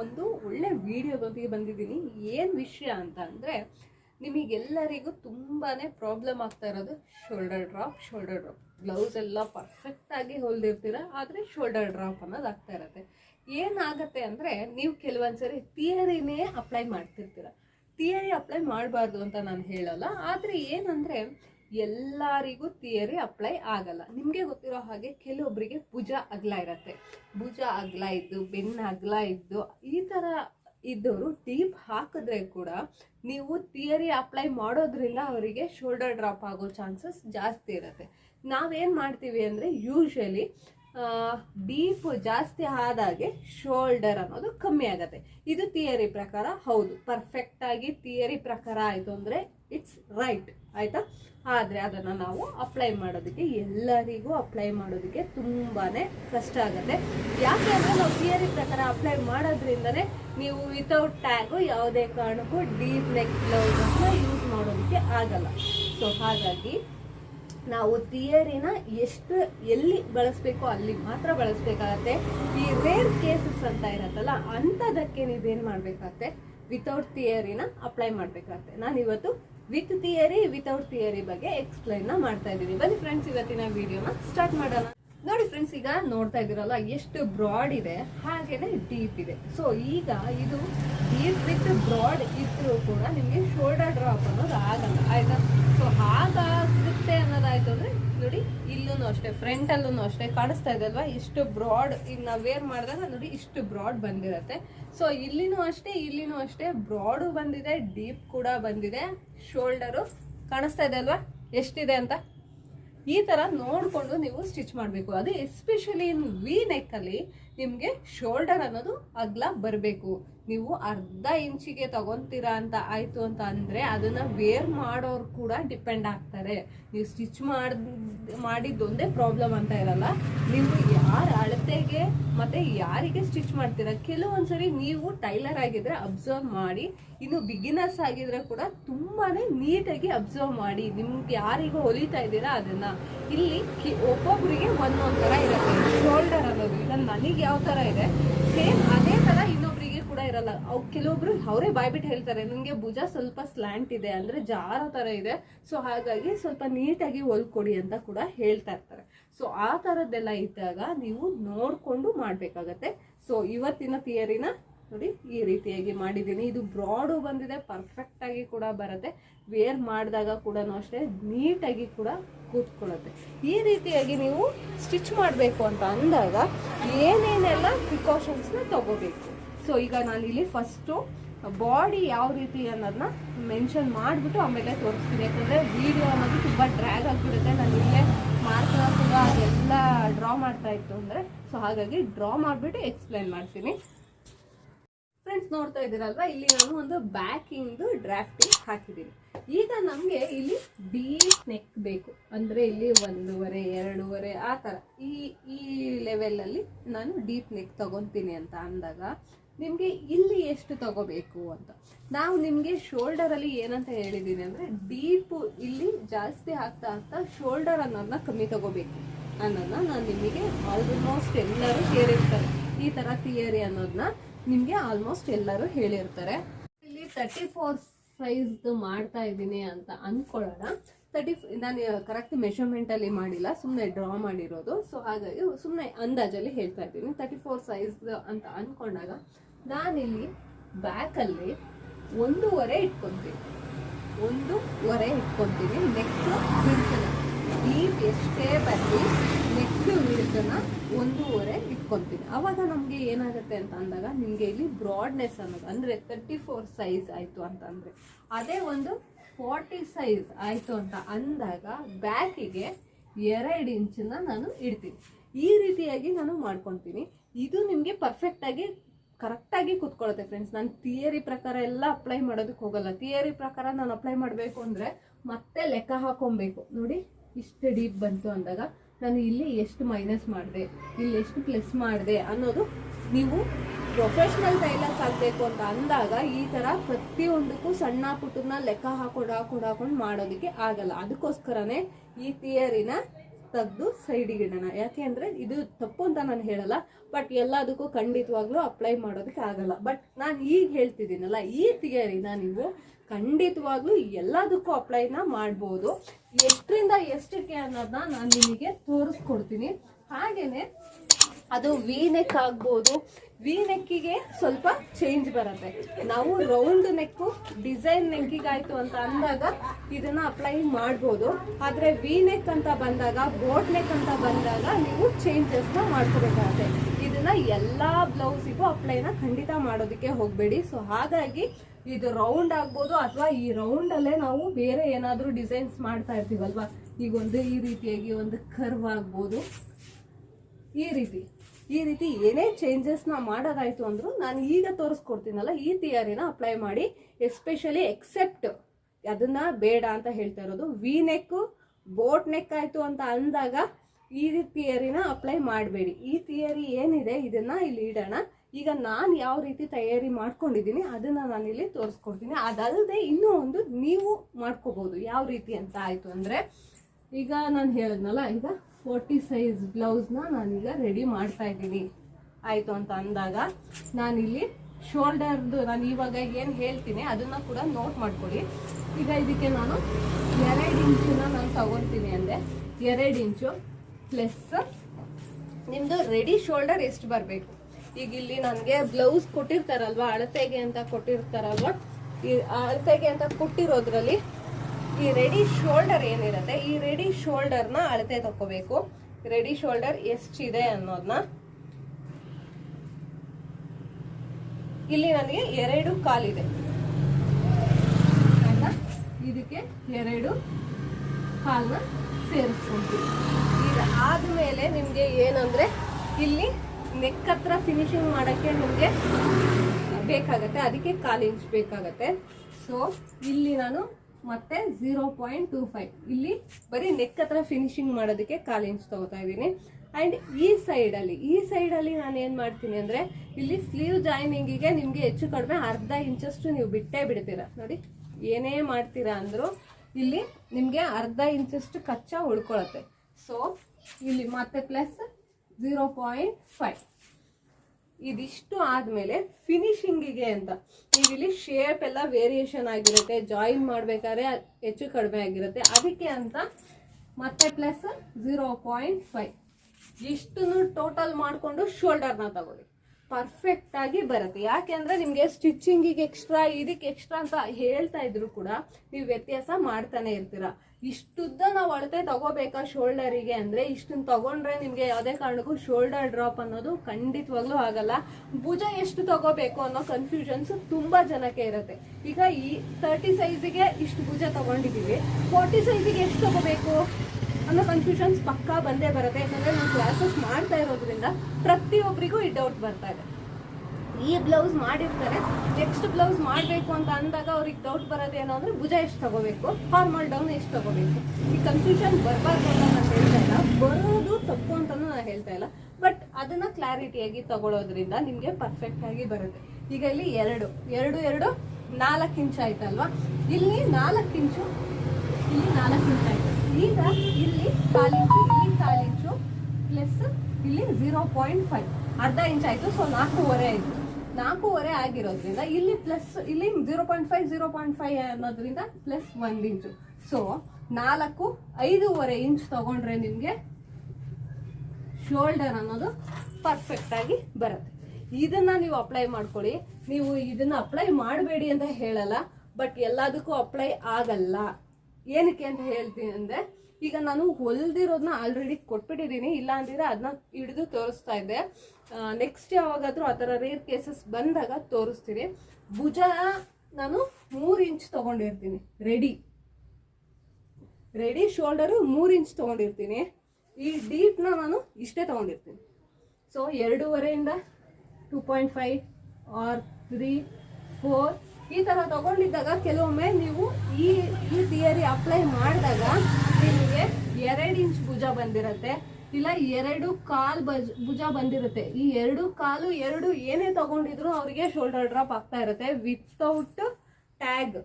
ಒಂದು ಒಳ್ಳೆ ವಿಡಿಯೋದೊಂದಿಗೆ ಬಂದಿದ್ದೀನಿ. ಏನು ವಿಷಯ ಅಂತ ಅಂದರೆ, ನಿಮಗೆಲ್ಲರಿಗೂ ತುಂಬಾ ಪ್ರಾಬ್ಲಮ್ ಆಗ್ತಾ ಇರೋದು shoulder drop shoulder drop gloves ಎಲ್ಲ ಪರ್ಫೆಕ್ಟಾಗಿ ಹೊಲ್ದಿರ್ತೀರ, ಆದರೆ ಶೋಲ್ಡರ್ ಡ್ರಾಪ್ ಅನ್ನೋದು ಆಗ್ತಾ ಇರುತ್ತೆ. ಏನಾಗತ್ತೆ ಅಂದರೆ, ನೀವು ಕೆಲವೊಂದ್ಸರಿ ಥಿಯರಿನೇ ಅಪ್ಲೈ ಮಾಡ್ತಿರ್ತೀರ. ಥಿಯರಿ ಅಪ್ಲೈ ಮಾಡಬಾರ್ದು ಅಂತ ನಾನು ಹೇಳಲ್ಲ. ಆದರೆ ಏನಂದರೆ ಎಲ್ಲರಿಗೂ ಥಿಯರಿ ಅಪ್ಲೈ ಆಗಲ್ಲ. ನಿಮಗೆ ಗೊತ್ತಿರೋ ಹಾಗೆ ಕೆಲವೊಬ್ಬರಿಗೆ ಭುಜ ಅಗಲ ಇರತ್ತೆ. ಭುಜ ಅಗಲ ಇದ್ದು, ಬೆನ್ನು ಅಗಲ ಇದ್ದು, ಈ ಥರ ಇದ್ದವರು ಡೀಪ್ ಹಾಕಿದ್ರೆ ಕೂಡ ನೀವು ಥಿಯರಿ ಅಪ್ಲೈ ಮಾಡೋದ್ರಿಂದ ಅವರಿಗೆ ಶೋಲ್ಡರ್ ಡ್ರಾಪ್ ಆಗೋ ಚಾನ್ಸಸ್ ಜಾಸ್ತಿ ಇರುತ್ತೆ. ನಾವೇನು ಮಾಡ್ತೀವಿ ಅಂದರೆ ಯೂಶ್ವಲಿ ಡೀಪ್ ಜಾಸ್ತಿ ಆದಾಗೆ ಶೋಲ್ಡರ್ ಅನ್ನೋದು ಕಮ್ಮಿ ಆಗುತ್ತೆ. ಇದು ಥಿಯರಿ ಪ್ರಕಾರ ಹೌದು. ಪರ್ಫೆಕ್ಟಾಗಿ ಥಿಯರಿ ಪ್ರಕಾರ ಆಯಿತು ಅಂದರೆ ಇಟ್ಸ್ ರೈಟ್ ಆಯಿತಾ? ಆದರೆ ಅದನ್ನು ನಾವು ಅಪ್ಲೈ ಮಾಡೋದಕ್ಕೆ ಎಲ್ಲರಿಗೂ ಅಪ್ಲೈ ಮಾಡೋದಕ್ಕೆ ತುಂಬಾ ಕಷ್ಟ ಆಗುತ್ತೆ. ಯಾಕೆ ಅಂದರೆ ನಾವು ಥಿಯರಿ ಪ್ರಕಾರ ಅಪ್ಲೈ ಮಾಡೋದ್ರಿಂದನೇ ನೀವು ವಿತೌಟ್ ಟ್ಯಾಗು ಯಾವುದೇ ಕಾರಣಕ್ಕೂ ಡೀಪ್ ನೆಕ್ ಬ್ಲೌಸನ್ನು ಯೂಸ್ ಮಾಡೋದಕ್ಕೆ ಆಗಲ್ಲ. ಸೊ ಹಾಗಾಗಿ ನಾವು ಥಿಯರಿನ ಎಷ್ಟು ಎಲ್ಲಿ ಬಳಸಬೇಕೋ ಅಲ್ಲಿ ಮಾತ್ರ ಬಳಸಬೇಕಾಗತ್ತೆ. ಈ ರೇರ್ ಕೇಸಸ್ ಅಂತ ಇರತ್ತಲ್ಲ ಅಂಥದಕ್ಕೆ ನೀವೇನು ಮಾಡಬೇಕಾಗತ್ತೆ? ವಿತೌಟ್ ಥಿಯರಿನ ಅಪ್ಲೈ ಮಾಡಬೇಕಾಗತ್ತೆ. ನಾನು ಇವತ್ತು ವಿತ್ ಥಿಯರಿ ವಿತೌಟ್ ಥಿಯರಿ ಬಗ್ಗೆ ಎಕ್ಸ್ಪ್ಲೈನ್ ಮಾಡ್ತಾ ಇದ್ದೀನಿ ಬನ್ನಿ ಫ್ರೆಂಡ್ಸ್ ಇವತ್ತಿನ ವಿಡಿಯೋನ ಸ್ಟಾರ್ಟ್ ಮಾಡೋಣ. ನೋಡಿ ಫ್ರೆಂಡ್ಸ್ ಈಗ ನೋಡ್ತಾ ಇದ್ದೀರಲ್ಲ, ಎಷ್ಟು ಬ್ರಾಡ್ ಇದೆ, ಹಾಗೇನೆ ಡೀಪ್ ಇದೆ. ಸೊ ಈಗ ಇದು ಡೀಪ್ ವಿತ್ ಬ್ರಾಡ್ ಇದ್ರೂ ಕೂಡ ನಿಮಗೆ ಶೋಲ್ಡರ್ ಡ್ರಾಪ್ ಅನ್ನೋದು ಆಗಲ್ಲ, ಆಯ್ತಾ? ಸೊ ಹಾಗಾಗುತ್ತೆ ಅನ್ನೋದಾಯ್ತು ಅಂದ್ರೆ ನೋಡಿ ಇಲ್ಲೂ ಅಷ್ಟೇ ಫ್ರಂಟ್ ಅಲ್ಲೂ ಅಷ್ಟೇ ಕಾಣಿಸ್ತಾ ಇದೆ ಅಲ್ವಾ? ಇಷ್ಟು ಬ್ರಾಡ್ ಈಗ ನಾವು ವೇರ್ ಮಾಡಿದಾಗ ನೋಡಿ ಇಷ್ಟು ಬ್ರಾಡ್ ಬಂದಿರತ್ತೆ. ಸೊ ಇಲ್ಲಿನೂ ಅಷ್ಟೇ ಇಲ್ಲಿನೂ ಅಷ್ಟೇ ಬ್ರಾಡು ಬಂದಿದೆ ಡೀಪ್ ಕೂಡ ಬಂದಿದೆ. ಶೋಲ್ಡರು ಕಾಣಿಸ್ತಾ ಇದೆ ಅಲ್ವಾ? ಎಷ್ಟಿದೆ ಅಂತ? ಈ ಥರ ನೋಡಿಕೊಂಡು ನೀವು ಸ್ಟಿಚ್ ಮಾಡಬೇಕು. ಅದು ಎಸ್ಪೆಷಲಿ ಇನ್ ವಿ ನೆಕ್ಕಲ್ಲಿ ನಿಮಗೆ ಶೋಲ್ಡರ್ ಅನ್ನೋದು ಅಗ್ಲ ಬರಬೇಕು. ನೀವು ಅರ್ಧ ಇಂಚಿಗೆ ತಗೊಂತೀರಾ ಅಂತ ಆಯಿತು ಅಂತ ಅಂದರೆ ಅದನ್ನು ವೇರ್ ಮಾಡೋರು ಕೂಡ ಡಿಪೆಂಡ್ ಆಗ್ತಾರೆ. ನೀವು ಸ್ಟಿಚ್ ಮಾಡಿ ಮಾಡಿದ್ದೊಂದೇ ಪ್ರಾಬ್ಲಮ್ ಅಂತ ಇರಲ್ಲ. ನೀವು ಯಾರ ಅಳತೆಗೆ ಮತ್ತು ಯಾರಿಗೆ ಸ್ಟಿಚ್ ಮಾಡ್ತೀರಾ? ಕೆಲವೊಂದ್ಸರಿ ನೀವು ಟೈಲರ್ ಆಗಿದ್ರೆ ಅಬ್ಸರ್ವ್ ಮಾಡಿ, ಇನ್ನು ಬಿಗಿನರ್ಸ್ ಆಗಿದ್ರೆ ಕೂಡ ತುಂಬಾ ನೀಟಾಗಿ ಅಬ್ಸರ್ವ್ ಮಾಡಿ, ನಿಮ್ಗೆ ಯಾರಿಗೂ ಹೊಲಿತಾ ಇದ್ದೀರಾ ಅದನ್ನು. ಇಲ್ಲಿ ಒಬ್ಬೊಬ್ಬರಿಗೆ ಒಂದೊಂದು ಥರ ಇರುತ್ತೆ. ಶೋಲ್ಡರ್ ಅನ್ನೋದು, ಈಗ ನನಗೆ ಯಾವ ಥರ ಇದೆ ಸೇಮ್ ಅದೇ ಕೂಡ ಇರಲ್ಲ. ಅವ್ ಕೆಲವೊಬ್ರು ಅವರೇ ಬಾಯ್ಬಿಟ್ಟು ಹೇಳ್ತಾರೆ ನನಗೆ ಭುಜ ಸ್ವಲ್ಪ ಸ್ಲ್ಯಾಂಟ್ ಇದೆ ಅಂದರೆ ಜಾರ ಥರ ಇದೆ, ಸೊ ಹಾಗಾಗಿ ಸ್ವಲ್ಪ ನೀಟಾಗಿ ಹೊಲ್ಕೊಡಿ ಅಂತ ಕೂಡ ಹೇಳ್ತಾ ಇರ್ತಾರೆ. ಸೊ ಆ ಥರದ್ದೆಲ್ಲ ಇದ್ದಾಗ ನೀವು ನೋಡಿಕೊಂಡು ಮಾಡಬೇಕಾಗತ್ತೆ. ಸೊ ಇವತ್ತಿನ ಥಿಯರಿನ ನೋಡಿ ಈ ರೀತಿಯಾಗಿ ಮಾಡಿದ್ದೀನಿ. ಇದು ಬ್ರಾಡು ಬಂದಿದೆ ಪರ್ಫೆಕ್ಟ್ ಆಗಿ ಕೂಡ ಬರುತ್ತೆ. ವೇರ್ ಮಾಡಿದಾಗ ಕೂಡ ಅಷ್ಟೇ ನೀಟಾಗಿ ಕೂಡ ಕೂತ್ಕೊಳ್ಳುತ್ತೆ. ಈ ರೀತಿಯಾಗಿ ನೀವು ಸ್ಟಿಚ್ ಮಾಡಬೇಕು ಅಂತ ಅಂದಾಗ ಏನೇನೆಲ್ಲ ಪ್ರಿಕಾಷನ್ಸ್ನ ತಗೋಬೇಕು? ಸೊ ಈಗ ನಾನು ಇಲ್ಲಿ ಫಸ್ಟು ಬಾಡಿ ಯಾವ ರೀತಿ ಅನ್ನೋದನ್ನ ಮೆನ್ಷನ್ ಮಾಡಿಬಿಟ್ಟು ಆಮೇಲೆ ತೋರಿಸ್ತೀನಿ. ಯಾಕಂದರೆ ವಿಡಿಯೋ ಅನ್ನೋದು ತುಂಬ ಡ್ರ್ಯಾಗ್ ಆಗಿಬಿಡುತ್ತೆ. ನಾನು ಇಲ್ಲೇ ಮಾರ್ಕ್ ಕೂಡ ಅದೆಲ್ಲ ಡ್ರಾ ಮಾಡ್ತಾ ಇತ್ತು ಅಂದರೆ ಸೊ ಹಾಗಾಗಿ ಡ್ರಾ ಮಾಡಿಬಿಟ್ಟು ಎಕ್ಸ್ಪ್ಲೈನ್ ಮಾಡ್ತೀನಿ. ಫ್ರೆಂಡ್ಸ್ ನೋಡ್ತಾ ಇದ್ದೀರಲ್ವ? ಇಲ್ಲಿ ನಾನು ಒಂದು ಬ್ಯಾಕಿಂದು ಡ್ರಾಫ್ಟಿಂಗ್ ಹಾಕಿದ್ದೀನಿ. ಈಗ ನಮಗೆ ಇಲ್ಲಿ ಡೀಪ್ ನೆಕ್ ಬೇಕು. ಅಂದರೆ ಇಲ್ಲಿ ಒಂದೂವರೆ, ಎರಡೂವರೆ, ಆ ಥರ. ಈ ಈ ಲೆವೆಲಲ್ಲಿ ನಾನು ಡೀಪ್ ನೆಕ್ ತಗೊತೀನಿ ಅಂತ ಅಂದಾಗ ನಿಮಗೆ ಇಲ್ಲಿ ಎಷ್ಟು ತಗೋಬೇಕು ಅಂತ. ನಾವು ನಿಮಗೆ ಶೋಲ್ಡರಲ್ಲಿ ಏನಂತ ಹೇಳಿದ್ದೀನಿ ಅಂದರೆ ಡೀಪು ಇಲ್ಲಿ ಜಾಸ್ತಿ ಆಗ್ತಾ ಆಗ್ತಾ ಶೋಲ್ಡರ್ ಅನ್ನೋದನ್ನ ಕಮ್ಮಿ ತಗೋಬೇಕು. ಅನ್ನೋದನ್ನ ನಾನು ನಿಮಗೆ ಆಲ್ಮೋಸ್ಟ್ ಎಲ್ಲರೂ ಹೇಳಿರ್ತಾರೆ. ಈ ಥರ ಥಿಯರಿ ಅನ್ನೋದನ್ನ ನಿಮಗೆ ಆಲ್ಮೋಸ್ಟ್ ಎಲ್ಲರೂ ಹೇಳಿರ್ತಾರೆ. ಇಲ್ಲಿ ತರ್ಟಿ ಫೋರ್ ಸೈಜ್ದು ಮಾಡ್ತಾ ಇದ್ದೀನಿ ಅಂತ ಅಂದ್ಕೊಳ್ಳೋಣ ತರ್ಟಿ ನಾನು ಕರೆಕ್ಟ್ ಮೆಷರ್ಮೆಂಟಲ್ಲಿ ಮಾಡಿಲ್ಲ ಸುಮ್ಮನೆ ಡ್ರಾ ಮಾಡಿರೋದು. ಸೊ ಹಾಗಾಗಿ ಸುಮ್ಮನೆ ಅಂದಾಜಲ್ಲಿ ಹೇಳ್ತಾ ಇದ್ದೀನಿ. ತರ್ಟಿ ಫೋರ್ ಸೈಜ್ ಅಂತ ಅಂದ್ಕೊಂಡಾಗ ನಾನಿಲ್ಲಿ ಬ್ಯಾಕಲ್ಲಿ ಒಂದೂವರೆ ಇಟ್ಕೊತೀನಿ. ಒಂದೂವರೆ ಇಟ್ಕೊತೀನಿ ನೆಕ್ ವಿಡ್ತನ ಡೀಪ್ ಎಷ್ಟೇ ಬರಲಿ ನೆಕ್ ವಿಡ್ತನ ಒಂದೂವರೆ ಇಟ್ಕೊತೀನಿ. ಆವಾಗ ನಮಗೆ ಏನಾಗುತ್ತೆ ಅಂತ ಅಂದಾಗ ನಿಮಗೆ ಇಲ್ಲಿ ಬ್ರಾಡ್ನೆಸ್ ಅನ್ನೋದು, ಅಂದರೆ ತರ್ಟಿ ಫೋರ್ ಸೈಜ್ ಆಯಿತು ಅಂತಂದರೆ ಅದೇ ಒಂದು ಫಾರ್ಟಿ ಸೈಜ್ ಆಯಿತು ಅಂತ ಅಂದಾಗ ಬ್ಯಾಕಿಗೆ ಎರಡು ಇಂಚನ್ನ ನಾನು ಇಡ್ತೀನಿ. ಈ ರೀತಿಯಾಗಿ ನಾನು ಮಾಡ್ಕೊತೀನಿ. ಇದು ನಿಮಗೆ ಪರ್ಫೆಕ್ಟಾಗಿ ಕರೆಕ್ಟಾಗಿ ಕೂತ್ಕೊಳ್ಳುತ್ತೆ ಫ್ರೆಂಡ್ಸ್ ನಾನು ಥಿಯರಿ ಪ್ರಕಾರ ಎಲ್ಲ ಅಪ್ಲೈ ಮಾಡೋದಕ್ಕೆ ಹೋಗಲ್ಲ. ಥಿಯರಿ ಪ್ರಕಾರ ನಾನು ಅಪ್ಲೈ ಮಾಡಬೇಕು ಅಂದರೆ ಮತ್ತೆ ಲೆಕ್ಕ ಹಾಕೊಬೇಕು. ನೋಡಿ, ಇಷ್ಟು ಡೀಪ್ ಬಂತು ಅಂದಾಗ ನಾನು ಇಲ್ಲಿ ಎಷ್ಟು ಮೈನಸ್ ಮಾಡಿದೆ, ಇಲ್ಲಿ ಎಷ್ಟು ಪ್ಲಸ್ ಮಾಡಿದೆ ಅನ್ನೋದು ನೀವು ಪ್ರೊಫೆಷ್ನಲ್ ಟೈಲರ್ಸ್ ಆಗಬೇಕು ಅಂತ ಅಂದಾಗ ಈ ಥರ ಪ್ರತಿಯೊಂದಕ್ಕೂ ಸಣ್ಣ ಪುಟ್ಟನ್ನ ಲೆಕ್ಕ ಹಾಕೊಂಡು ಹಾಕೊಂಡು ಹಾಕೊಂಡು ಮಾಡೋದಕ್ಕೆ ಆಗಲ್ಲ. ಅದಕ್ಕೋಸ್ಕರನೇ ಈ ಥಿಯರಿನ ತೆಗೆದು ಸೈಡಿಗೆ ಇಡೋಣ. ಯಾಕೆ ಅಂದರೆ ಇದು ತಪ್ಪು ಅಂತ ನಾನು ಹೇಳಲ್ಲ ಬಟ್ ಎಲ್ಲದಕ್ಕೂ ಖಂಡಿತವಾಗ್ಲೂ ಅಪ್ಲೈ ಮಾಡೋದಕ್ಕೆ ಆಗಲ್ಲ. ಬಟ್ ನಾನು ಈಗ ಹೇಳ್ತಿದ್ದೀನಲ್ಲ, ಈ ಥಿಯರಿನ ನೀವು ಖಂಡಿತವಾಗ್ಲೂ ಎಲ್ಲದಕ್ಕೂ ಅಪ್ಲೈನ ಮಾಡ್ಬೋದು. ಎಷ್ಟರಿಂದ ಎಷ್ಟಕ್ಕೆ ಅನ್ನೋದನ್ನ ನಾನು ನಿಮಗೆ ತೋರಿಸ್ಕೊಡ್ತೀನಿ. ಹಾಗೇನೆ ಅದು ವಿ ನೆಕ್ ಆಗ್ಬೋದು. ವಿ ನೆಕ್ಕಿಗೆ ಸ್ವಲ್ಪ ಚೇಂಜ್ ಬರುತ್ತೆ. ನಾವು ರೌಂಡ್ ನೆಕ್ಕು ಡಿಸೈನ್ ನೆಕ್ಕಿಗಾಯ್ತು ಅಂತ ಅಂದಾಗ ಇದನ್ನ ಅಪ್ಲೈ ಮಾಡ್ಬೋದು. ಆದ್ರೆ ವಿ ನೆಕ್ ಅಂತ ಬಂದಾಗ ಬೋಟ್ ನೆಕ್ ಅಂತ ಬಂದಾಗ ನೀವು ಚೇಂಜಸ್ನ ಮಾಡ್ಕೋಬೇಕಾಗತ್ತೆ. ಇದನ್ನ ಎಲ್ಲಾ ಬ್ಲೌಸಿಗೂ ಅಪ್ಲೈನ ಖಂಡಿತ ಮಾಡೋದಕ್ಕೆ ಹೋಗಬೇಡಿ. ಸೊ ಹಾಗಾಗಿ ಇದು ರೌಂಡ್ ಆಗ್ಬೋದು ಅಥವಾ ಈ ರೌಂಡ್ ಅಲ್ಲೇ ನಾವು ಬೇರೆ ಏನಾದರೂ ಡಿಸೈನ್ಸ್ ಮಾಡ್ತಾ ಇರ್ತೀವಲ್ವಾ? ಈಗ ಒಂದು ಈ ರೀತಿಯಾಗಿ ಒಂದು ಕರ್ವ್ ಆಗ್ಬೋದು. ಈ ರೀತಿ. ಈ ರೀತಿ ಏನೇ ಚೇಂಜಸ್ನ ಮಾಡೋದಾಯಿತು ಅಂದ್ರು ನಾನು ಈಗ ತೋರಿಸ್ಕೊಡ್ತೀನಲ್ಲ, ಈ ಥಿಯರಿನ ಅಪ್ಲೈ ಮಾಡಿ ಎಸ್ಪೆಷಲಿ ಎಕ್ಸೆಪ್ಟ್ ಅದನ್ನ ಬೇಡ ಅಂತ ಹೇಳ್ತಾ ಇರೋದು. ವಿ ನೆಕ್ ಬೋಟ್ ನೆಕ್ ಆಯ್ತು ಅಂತ ಅಂದಾಗ ಈ ಥಿಯರಿನ ಅಪ್ಲೈ ಮಾಡಬೇಡಿ. ಈ ಥಿಯರಿ ಏನಿದೆ ಇದನ್ನ ಇಲ್ಲಿ ಇಡೋಣ. ಈಗ ನಾನು ಯಾವ ರೀತಿ ತಯಾರಿ ಮಾಡ್ಕೊಂಡಿದ್ದೀನಿ ಅದನ್ನು ನಾನು ಇಲ್ಲಿ ತೋರಿಸ್ಕೊಡ್ತೀನಿ. ಅದಲ್ಲದೆ ಇನ್ನೂ ಒಂದು ನೀವು ಮಾಡ್ಕೋಬೋದು. ಯಾವ ರೀತಿ ಅಂತ ಆಯಿತು ಅಂದರೆ, ಈಗ ನಾನು ಹೇಳಿದ್ನಲ್ಲ, ಈಗ ಫೋರ್ಟಿ ಸೈಜ್ ಬ್ಲೌಸ್ನ ನಾನೀಗ ರೆಡಿ ಮಾಡ್ತಾ ಇದ್ದೀನಿ. ಆಯಿತು ಅಂತ ಅಂದಾಗ ನಾನಿಲ್ಲಿ ಶೋಲ್ಡರ್ದು ನಾನು ಇವಾಗ ಏನು ಹೇಳ್ತೀನಿ ಅದನ್ನು ಕೂಡ ನೋಟ್ ಮಾಡ್ಕೊಳ್ಳಿ ಈಗ ಇದಕ್ಕೆ ನಾನು ಎರಡು ಇಂಚನ್ನ ನಾನು ತಗೊಳ್ತೀನಿ ಅಂದರೆ ಎರಡು ಇಂಚು ಪ್ಲಸ್ ನಿಮ್ಮದು ರೆಡಿ ಶೋಲ್ಡರ್ ಎಷ್ಟು ಬರಬೇಕು? ಈಗ ಇಲ್ಲಿ ನನಗೆ ಬ್ಲೌಸ್ ಕೊಟ್ಟಿರ್ತಾರಲ್ವ, ಅಳತೆಗೆ ಅಂತ ಕೊಟ್ಟಿರ್ತಾರಲ್ವ, ಈ ಅಳತೆಗೆ ಅಂತ ಕೊಟ್ಟಿರೋದ್ರಲ್ಲಿ ಈ ರೆಡಿ ಶೋಲ್ಡರ್ ಏನಿರುತ್ತೆ, ಈ ರೆಡಿ ಶೋಲ್ಡರ್ನ ಅಳತೆ ತಗೋಬೇಕು ರೆಡಿ ಶೋಲ್ಡರ್ ಎಷ್ಟಿದೆ ಅನ್ನೋದನ್ನ ಇಲ್ಲಿ ನನಗೆ ಎರಡು ಕಾಲಿದೆ. ಇದಕ್ಕೆ ಎರಡು ಕಾಲನ್ನ ಸೇರಿಸ್ಕೊಂತೀವಿ. ಇದು ಆದಮೇಲೆ ನಿಮಗೆ ಏನಂದರೆ, ಇಲ್ಲಿ ನೆಕ್ ಹತ್ರ ಫಿನಿಶಿಂಗ್ ಮಾಡೋಕ್ಕೆ ನಿಮಗೆ ಬೇಕಾಗತ್ತೆ, ಅದಕ್ಕೆ ಕಾಲು ಇಂಚ್ ಬೇಕಾಗತ್ತೆ. ಸೊ ಇಲ್ಲಿ ನಾನು ಮತ್ತೆ ಝೀರೋ ಪಾಯಿಂಟ್ ಟೂ ಫೈವ್ ಇಲ್ಲಿ ಬರೀ ನೆಕ್ ಹತ್ರ ಫಿನಿಶಿಂಗ್ ಮಾಡೋದಕ್ಕೆ ಕಾಲು ಇಂಚ್ ತಗೋತಾ ಇದ್ದೀನಿ. ಆ್ಯಂಡ್ ಈ ಸೈಡಲ್ಲಿ ಈ ಸೈಡಲ್ಲಿ ನಾನು ಏನು ಮಾಡ್ತೀನಿ ಅಂದರೆ, ಇಲ್ಲಿ ಸ್ಲೀವ್ ಜಾಯ್ನಿಂಗಿಗೆ ನಿಮಗೆ ಹೆಚ್ಚು ಕಡಿಮೆ ಅರ್ಧ ಇಂಚಷ್ಟು ನೀವು ಬಿಟ್ಟೇ ಬಿಡ್ತೀರ. ನೋಡಿ, ಏನೇ ಮಾಡ್ತೀರಾ ಅಂದರೂ ಇಲ್ಲಿ ನಿಮಗೆ ಅರ್ಧ ಇಂಚಷ್ಟು ಕಚ್ಚಾ ಉಳ್ಕೊಳತ್ತೆ. ಸೊ ಇಲ್ಲಿ ಮತ್ತೆ ಪ್ಲಸ್ ಝೀರೋ ಪಾಯಿಂಟ್ ಫೈವ್ ಇದಿಷ್ಟು ಆದ್ಮೇಲೆ ಫಿನಿಶಿಂಗಿಗೆ ಅಂತ. ಈಗ ಇಲ್ಲಿ ಶೇಪ್ ಎಲ್ಲ ವೇರಿಯೇಷನ್ ಆಗಿರುತ್ತೆ ಜಾಯಿನ್ ಮಾಡ್ಬೇಕಾದ್ರೆ ಹೆಚ್ಚು ಕಡಿಮೆ ಆಗಿರುತ್ತೆ. ಅದಕ್ಕೆ ಅಂತ ಮತ್ತೆ ಪ್ಲಸ್ ಝೀರೋ ಪಾಯಿಂಟ್ ಫೈವ್ ಇಷ್ಟನ್ನು ಟೋಟಲ್ ಮಾಡಿಕೊಂಡು ಶೋಲ್ಡರ್ನ ತಗೊಳ್ಳಿ. ಪರ್ಫೆಕ್ಟ್ ಆಗಿ ಬರುತ್ತೆ. ಯಾಕೆಂದ್ರೆ ನಿಮಗೆ ಸ್ಟಿಚಿಂಗಿಗೆ ಎಕ್ಸ್ಟ್ರಾ ಇದಕ್ಕೆ ಎಕ್ಸ್ಟ್ರಾ ಅಂತ ಹೇಳ್ತಾ ಇದ್ರು ಕೂಡ ನೀವು ವ್ಯತ್ಯಾಸ ಮಾಡ್ತಾನೆ ಇರ್ತೀರಾ. ಇಷ್ಟುದ್ದ ನಾವು ಅಳತೆ ತಗೋಬೇಕಾ ಶೋಲ್ಡರಿಗೆ ಅಂದ್ರೆ ಇಷ್ಟನ್ನ ತಗೊಂಡ್ರೆ ನಿಮ್ಗೆ ಯಾವುದೇ ಕಾರಣಕ್ಕೂ ಶೋಲ್ಡರ್ ಡ್ರಾಪ್ ಅನ್ನೋದು ಖಂಡಿತವಾಗ್ಲೂ ಆಗಲ್ಲ. ಭುಜ ಎಷ್ಟು ತಗೋಬೇಕು ಅನ್ನೋ ಕನ್ಫ್ಯೂಷನ್ಸ್ ತುಂಬಾ ಜನಕ್ಕೆ ಇರುತ್ತೆ. ಈಗ ಈ ತರ್ಟಿ ಸೈಜಿಗೆ ಇಷ್ಟು ಭುಜ ತಗೊಂಡಿದೀವಿ. ಫೋರ್ಟಿ ಸೈಜಿಗೆ ಎಷ್ಟು ತಗೋಬೇಕು ಅನ್ನೋ ಕನ್ಫ್ಯೂಷನ್ಸ್ ಪಕ್ಕಾ ಬಂದೇ ಬರುತ್ತೆ. ಯಾಕಂದ್ರೆ ನಾವು ಕ್ಲಾಸಸ್ ಮಾಡ್ತಾ ಇರೋದ್ರಿಂದ ಪ್ರತಿಯೊಬ್ಬರಿಗೂ ಈ ಡೌಟ್ ಬರ್ತಾ ಇದೆ. ಈ ಬ್ಲೌಸ್ ಮಾಡಿರ್ತಾರೆ. ನೆಕ್ಸ್ಟ್ ಬ್ಲೌಸ್ ಮಾಡಬೇಕು ಅಂತ ಅಂದಾಗ ಅವ್ರಿಗೆ ಡೌಟ್ ಬರೋದೇನು ಅಂದರೆ ಭುಜ ಎಷ್ಟು ತಗೋಬೇಕು ಫಾರ್ಮಲ್ ಡೌನ್ ಎಷ್ಟು ತಗೋಬೇಕು. ಈ ಕನ್ಫ್ಯೂಷನ್ ಬರಬಾರ್ದು ಅಂತ ನಾನು ಹೇಳ್ತಾ ಇಲ್ಲ. ಬರೋದು ತಪ್ಪು ಅಂತಲೂ ನಾನು ಹೇಳ್ತಾ ಇಲ್ಲ. ಬಟ್ ಅದನ್ನು ಕ್ಲಾರಿಟಿಯಾಗಿ ತಗೊಳ್ಳೋದ್ರಿಂದ ನಿಮಗೆ ಪರ್ಫೆಕ್ಟ್ ಆಗಿ ಬರುತ್ತೆ. ಈಗ ಇಲ್ಲಿ ಎರಡು ಎರಡು ಎರಡು, ನಾಲ್ಕು ಇಂಚು ಆಯ್ತಲ್ವಾ? ಇಲ್ಲಿ ನಾಲ್ಕು ಇಂಚು, ಇಲ್ಲಿ ನಾಲ್ಕು ಇಂಚು ಆಯ್ತು. ಈಗ ಇಲ್ಲಿ ಕಾಲಿಂಚು ಇಲ್ಲಿ ಕಾಲಿಂಚು ಪ್ಲಸ್ ಇಲ್ಲಿ ಝೀರೋ ಪಾಯಿಂಟ್ ಫೈವ್ ಅರ್ಧ ಇಂಚ್ ಆಯಿತು ಸೊ ನಾಲ್ಕೂವರೆ ಆಯ್ತು. ನಾಲ್ಕೂವರೆ ಆಗಿರೋದ್ರಿಂದ ಇಲ್ಲಿ ಪ್ಲಸ್ ಇಲ್ಲಿ zero point five zero point five ಅನ್ನೋದ್ರಿಂದ plus ಒಂದು ಇಂಚು ಸೊ ನಾಲ್ಕು, ಐದೂವರೆ ಇಂಚ್ ತಗೊಂಡ್ರೆ ನಿಮಗೆ ಶೋಲ್ಡರ್ ಅನ್ನೋದು ಪರ್ಫೆಕ್ಟ್ ಆಗಿ ಬರುತ್ತೆ. ಇದನ್ನ ನೀವು ಅಪ್ಲೈ ಮಾಡ್ಕೊಳ್ಳಿ. ನೀವು ಇದನ್ನ ಅಪ್ಲೈ ಮಾಡಬೇಡಿ ಅಂತ ಹೇಳಲ್ಲ ಬಟ್ ಎಲ್ಲದಕ್ಕೂ ಅಪ್ಲೈ ಆಗಲ್ಲ. ಏನಕ್ಕೆ ಅಂತ ಹೇಳ್ತೀನಿ ಅಂದ್ರೆ, ಈಗ ನಾನು ಹೊಲ್ದಿರೋದನ್ನ ಆಲ್ರೆಡಿ ಕೊಟ್ಬಿಟ್ಟಿದ್ದೀನಿ ಇಲ್ಲ ಅಂದಿದ್ರೆ ಅದನ್ನ ಹಿಡಿದು ತೋರಿಸ್ತಾ ಇದ್ದೆ. ನೆಕ್ಸ್ಟ್ ಯಾವಾಗಾದರೂ ಆ ಥರ ರೇರ್ ಕೇಸಸ್ ಬಂದಾಗ ತೋರಿಸ್ತೀನಿ. ಭುಜ ನಾನು ಮೂರು ಇಂಚ್ ತಗೊಂಡಿರ್ತೀನಿ. ರೆಡಿ ರೆಡಿ ಶೋಲ್ಡರು ಮೂರು ಇಂಚ್ ತೊಗೊಂಡಿರ್ತೀನಿ. ಈ ಡೀಪ್ನ ನಾನು ಇಷ್ಟೇ ತೊಗೊಂಡಿರ್ತೀನಿ. So ಎರಡೂವರೆಯಿಂದ two point five or three four ಈ ಥರ ತಗೊಂಡಿದ್ದಾಗ ಕೆಲವೊಮ್ಮೆ ನೀವು ಈ ಈ ಥಿಯರಿ ಅಪ್ಲೈ ಮಾಡಿದಾಗ ನಿಮಗೆ ಎರಡು ಇಂಚ್ ಭುಜ ಬಂದಿರುತ್ತೆ. ಇಲ್ಲ, ಎರಡು ಕಾಲ್ ಬಜ್ ಭುಜ ಬಂದಿರುತ್ತೆ. ಈ ಎರಡು ಕಾಲು ಎರಡು ಏನೇ ತಗೊಂಡಿದ್ರು ಅವರಿಗೆ ಶೋಲ್ಡರ್ ಡ್ರಾಪ್ ಆಗ್ತಾ ಇರುತ್ತೆ. ವಿತೌಟ್ ಟ್ಯಾಗ್